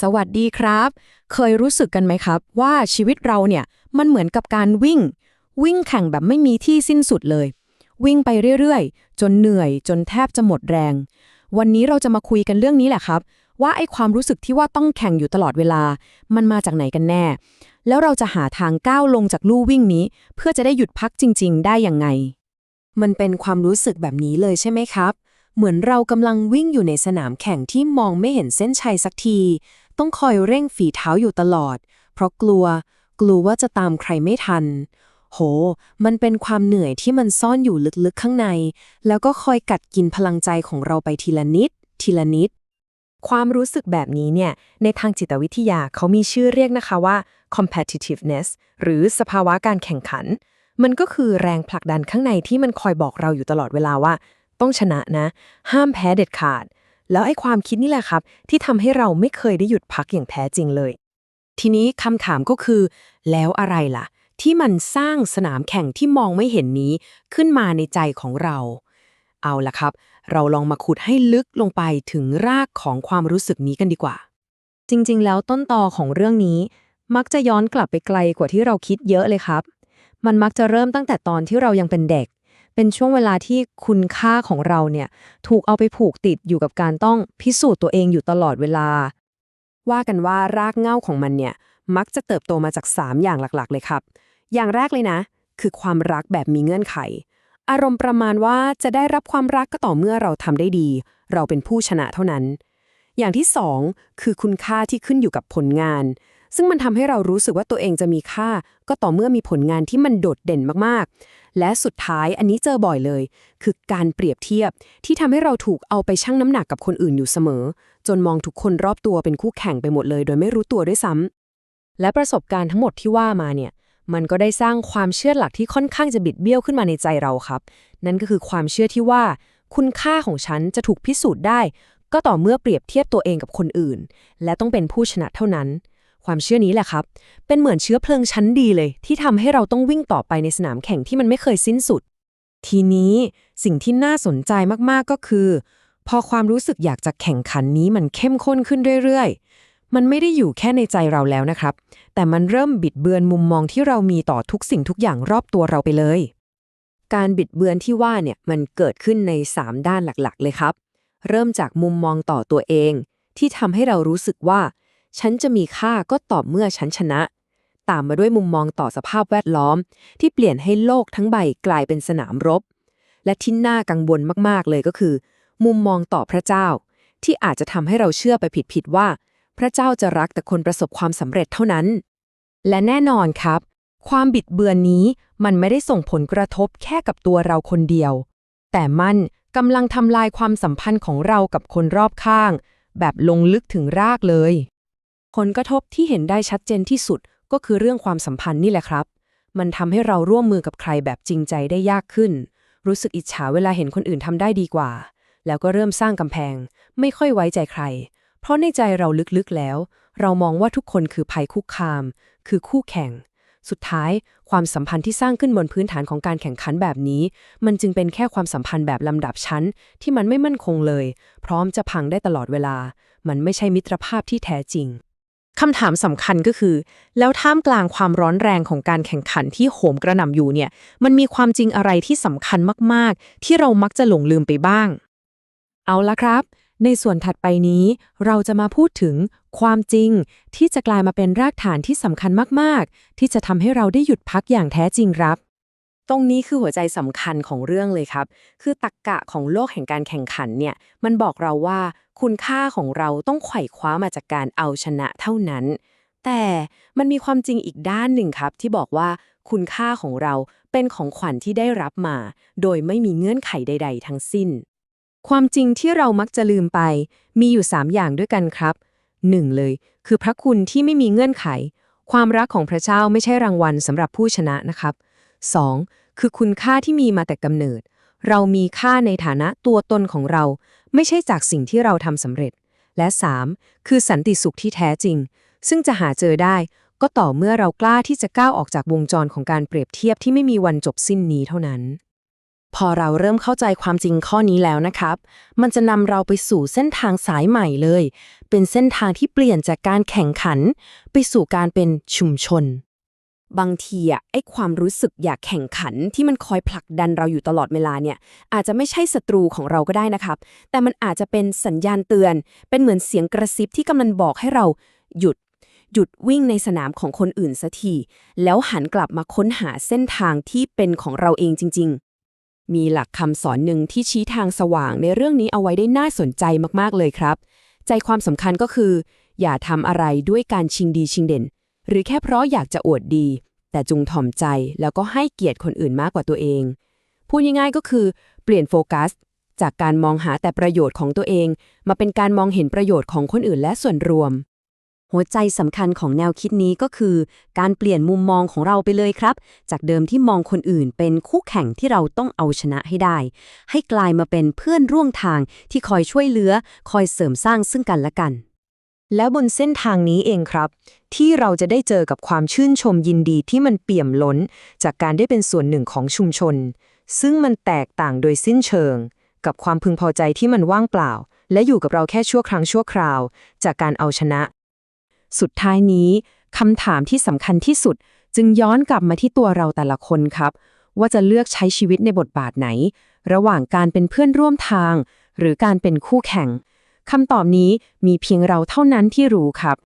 สวัสดีครับ เคยรู้สึกกันไหมครับ ว่าชีวิตเราเนี่ยมันเหมือนกับการวิ่ง วิ่งแข่งแบบไม่มีที่สิ้นสุดเลย วิ่งไปเรื่อยๆ จนเหนื่อยจนแทบจะหมดแรง วันนี้เราจะมาคุยกันเรื่องนี้แหละครับ ว่าไอ้ความรู้สึกที่ว่าต้องแข่งอยู่ตลอดเวลา มันมาจากไหนกันแน่ แล้วเราจะหาทางก้าวลงจากลู่วิ่งนี้ เพื่อจะได้หยุดพักจริง ๆ ได้อยังไง มันเป็นความรู้สึกแบบนี้เลยใช่ไหมครับ เหมือนเรากำลังวิ่งอยู่ในสนามแข่งที่มองไม่เห็นเส้นชัยสักที ต้องคอยเร่งฝีเท้าอยู่ตลอด เพราะกลัว กลัวว่าจะตามใครไม่ทัน โห มันเป็นความเหนื่อยที่มันซ่อนอยู่ลึกๆข้างใน แล้วก็คอยกัดกินพลังใจของเราไปทีละนิด ทีละนิด ความรู้สึกแบบนี้เนี่ย ในทางจิตวิทยาเขามีชื่อเรียกนะคะว่า competitiveness หรือสภาวะการแข่งขัน มันก็คือแรงผลักดันข้างในที่มันคอยบอกเราอยู่ตลอดเวลาว่า ต้องชนะนะ ห้ามแพ้เด็ดขาด แล้วไอ้ความคิดนี่แหละครับ ที่ทำให้เราไม่เคยได้หยุดพักอย่างแท้จริงเลย ทีนี้คำถามก็คือ แล้วอะไรล่ะ ที่มันสร้างสนามแข่งที่มองไม่เห็นนี้ขึ้นมาในใจของเรา เอาล่ะครับ เราลองมาขุดให้ลึกลงไปถึงรากของความรู้สึกนี้กันดีกว่า จริง ๆ แล้วต้นตอของเรื่องนี้ มักจะย้อนกลับไปไกลกว่าที่เราคิดเยอะเลยครับ มันมักจะเริ่มตั้งแต่ตอนที่เรายังเป็นเด็ก เป็นช่วงเวลาที่คุณค่าของเราเนี่ยถูกเอาไปผูกติดอยู่กับการต้องพิสูจน์ตัวเองอยู่ตลอดเวลา ว่ากันว่ารากเหง้าของมันเนี่ยมักจะเติบโตมาจาก 3 อย่างหลักๆ เลยครับ อย่างแรกเลยนะ คือความรักแบบมีเงื่อนไข อารมณ์ประมาณว่าจะได้รับความรักก็ต่อเมื่อเราทำได้ดี เราเป็นผู้ชนะเท่านั้น อย่างที่ 2 คือคุณค่าที่ขึ้นอยู่กับผลงาน ซึ่งมันทำให้เรารู้สึกว่าตัวเองจะมีค่า ก็ต่อเมื่อมีผลงานที่มันโดดเด่นมากๆ และสุดท้ายอันนี้เจอบ่อยเลย คือการเปรียบเทียบ ที่ทำให้เราถูกเอาไปชั่งน้ำหนักกับคนอื่นอยู่เสมอ จนมองทุกคนรอบตัวเป็นคู่แข่งไปหมดเลย โดยไม่รู้ตัวด้วยซ้ำและประสบการณ์ทั้งหมดที่ว่ามาเนี่ยมันก็ได้สร้างความเชื่อหลักที่ค่อนข้างจะบิดเบี้ยวขึ้นมาในใจเราครับ นั่นก็คือความเชื่อที่ว่า คุณค่าของฉันจะถูกพิสูจน์ได้ ก็ต่อเมื่อเปรียบเทียบตัวเองกับคนอื่น และต้องเป็นผู้ชนะเท่านั้น ความเชื่อนี้แหละครับ เป็นเหมือนเชื้อเพลิงชั้นดีเลย ที่ทำให้เราต้องวิ่งต่อไปในสนามแข่งที่มันไม่เคยสิ้นสุด ทีนี้สิ่งที่น่าสนใจมากๆก็คือ พอความรู้สึกอยากจะแข่งขันนี้มันเข้มข้นขึ้นเรื่อยๆ มันไม่ได้อยู่แค่ในใจเราแล้วนะครับ แต่มันเริ่มบิดเบือนมุมมองที่เรามีต่อทุกสิ่งทุกอย่างรอบตัวเราไปเลย การบิดเบือนที่ว่าเนี่ยมันเกิดขึ้นใน 3 ด้านหลักๆ เลยครับ เริ่มจากมุมมองต่อตัวเอง ที่ทำให้เรารู้สึกว่า ฉันจะมีค่าก็ต่อเมื่อฉันชนะ ตามมาด้วยมุมมองต่อสภาพแวดล้อม ที่เปลี่ยนให้โลกทั้งใบกลายเป็นสนามรบ และที่น่ากังวลมากๆเลยก็คือ มุมมองต่อพระเจ้า ที่อาจจะทำให้เราเชื่อไปผิดๆว่า พระเจ้าจะรักแต่คนประสบความสำเร็จเท่านั้น และแน่นอนครับ ความบิดเบือนนี้มันไม่ได้ส่งผลกระทบแค่กับตัวเราคนเดียว แต่มันกำลังทำลายความสัมพันธ์ของเรากับคนรอบข้าง แบบลงลึกถึงรากเลย ผลกระทบที่เห็นได้ชัดเจนที่สุดก็คือเรื่องความสัมพันธ์นี่แหละครับ มันทำให้เราร่วมมือกับใครแบบจริงใจได้ยากขึ้น รู้สึกอิจฉาเวลาเห็นคนอื่นทำได้ดีกว่า แล้วก็เริ่มสร้างกำแพง ไม่ค่อยไว้ใจใคร เพราะในใจเราลึกๆแล้ว เรามองว่าทุกคนคือภัยคุกคาม คือคู่แข่ง สุดท้าย ความสัมพันธ์ที่สร้างขึ้นบนพื้นฐานของการแข่งขันแบบนี้ มันจึงเป็นแค่ความสัมพันธ์แบบลำดับชั้น ที่มันไม่มั่นคงเลย พร้อมจะพังได้ตลอดเวลา มันไม่ใช่มิตรภาพที่แท้จริง คำถามสำคัญก็คือ แล้วท่ามกลางความร้อนแรงของการแข่งขันที่โหมกระหน่ำอยู่เนี่ย มันมีความจริงอะไรที่สำคัญมาก ๆ ที่เรามักจะหลงลืมไปบ้าง เอาละครับ ในส่วนถัดไปนี้ เราจะมาพูดถึงความจริง ที่จะกลายมาเป็นรากฐานที่สำคัญมาก ๆ ที่จะทำให้เราได้หยุดพักอย่างแท้จริงครับ ตรงนี้คือหัวใจสำคัญของเรื่องเลยครับ คือตักกะของโลกแห่งการแข่งขันเนี่ย มันบอกเราว่าคุณค่าของเราต้องไขว่คว้ามาจากการเอาชนะเท่านั้น แต่มันมีความจริงอีกด้านหนึ่งครับ ที่บอกว่าคุณค่าของเราเป็นของขวัญที่ได้รับมา โดยไม่มีเงื่อนไขใด ๆ ทั้งสิ้น ความจริงที่เรามักจะลืมไป มีอยู่ 3 อย่างด้วยกันครับ 1. เลย คือพระคุณที่ไม่มีเงื่อนไข ความรักของพระเจ้าไม่ใช่รางวัลสำหรับผู้ชนะนะครับ 2. คือคุณค่าที่มีมาแต่กำเนิด เรามีค่าในฐานะตัวตนของเรา ไม่ใช่จากสิ่งที่เราทำสำเร็จ และ 3. คือสันติสุขที่แท้จริง ซึ่งจะหาเจอได้ ก็ต่อเมื่อเรากล้าที่จะก้าวออกจากวงจรของการเปรียบเทียบที่ไม่มีวันจบสิ้นนี้เท่านั้น พอเราเริ่มเข้าใจความจริงข้อนี้แล้วนะครับ มันจะนำเราไปสู่เส้นทางสายใหม่เลย เป็นเส้นทางที่เปลี่ยนจากการแข่งขัน ไปสู่การเป็นชุมชน บางทีอะไอความรู้สึกอยากแข่งขันที่มันคอยผลักดันเราอยู่ตลอดเวลาเนี่ย อาจจะไม่ใช่ศัตรูของเราก็ได้นะครับ แต่มันอาจจะเป็นสัญญาณเตือน เป็นเหมือนเสียงกระซิบที่กำลังบอกให้เราหยุด หยุดวิ่งในสนามของคนอื่นสักทีแล้วหันกลับมาค้นหาเส้นทางที่เป็นของเราเองจริง ๆ มีหลักคำสอนหนึ่งที่ชี้ทางสว่างในเรื่องนี้เอาไว้ได้น่าสนใจมากๆเลยครับ ใจความสำคัญก็คือ อย่าทำอะไรด้วยการชิงดีชิงเด่น หรือแค่เพราะอยากจะอวดดี แต่จงถ่อมใจแล้วก็ให้เกียรติคนอื่นมากกว่าตัวเอง พูดง่ายๆก็คือ เปลี่ยนโฟกัส จากการมองหาแต่ประโยชน์ของตัวเอง มาเป็นการมองเห็นประโยชน์ของคนอื่นและส่วนรวม หัวใจสำคัญของแนวคิดนี้ก็คือ การเปลี่ยนมุมมองของเราไปเลยครับ จากเดิมที่มองคนอื่นเป็นคู่แข่งที่เราต้องเอาชนะให้ได้ ให้กลายมาเป็นเพื่อนร่วมทางที่คอยช่วยเหลือ คอยเสริมสร้างซึ่งกันและกัน แล้วบนเส้นทางนี้เองครับ ที่เราจะได้เจอกับความชื่นชมยินดีที่มันเปี่ยมล้น จากการได้เป็นส่วนหนึ่งของชุมชน ซึ่งมันแตกต่างโดยสิ้นเชิง กับความพึงพอใจที่มันว่างเปล่า และอยู่กับเราแค่ชั่วครั้งชั่วคราว จากการเอาชนะ สุดท้ายนี้คำถามที่สำคัญที่สุด จึงย้อนกลับมาที่ตัวเราแต่ละคนครับ ว่าจะเลือกใช้ชีวิตในบทบาทไหน ระหว่างการเป็นเพื่อนร่วมทาง หรือการเป็นคู่แข่ง คำตอบนี้มีเพียงเราเท่านั้นที่รู้ครับ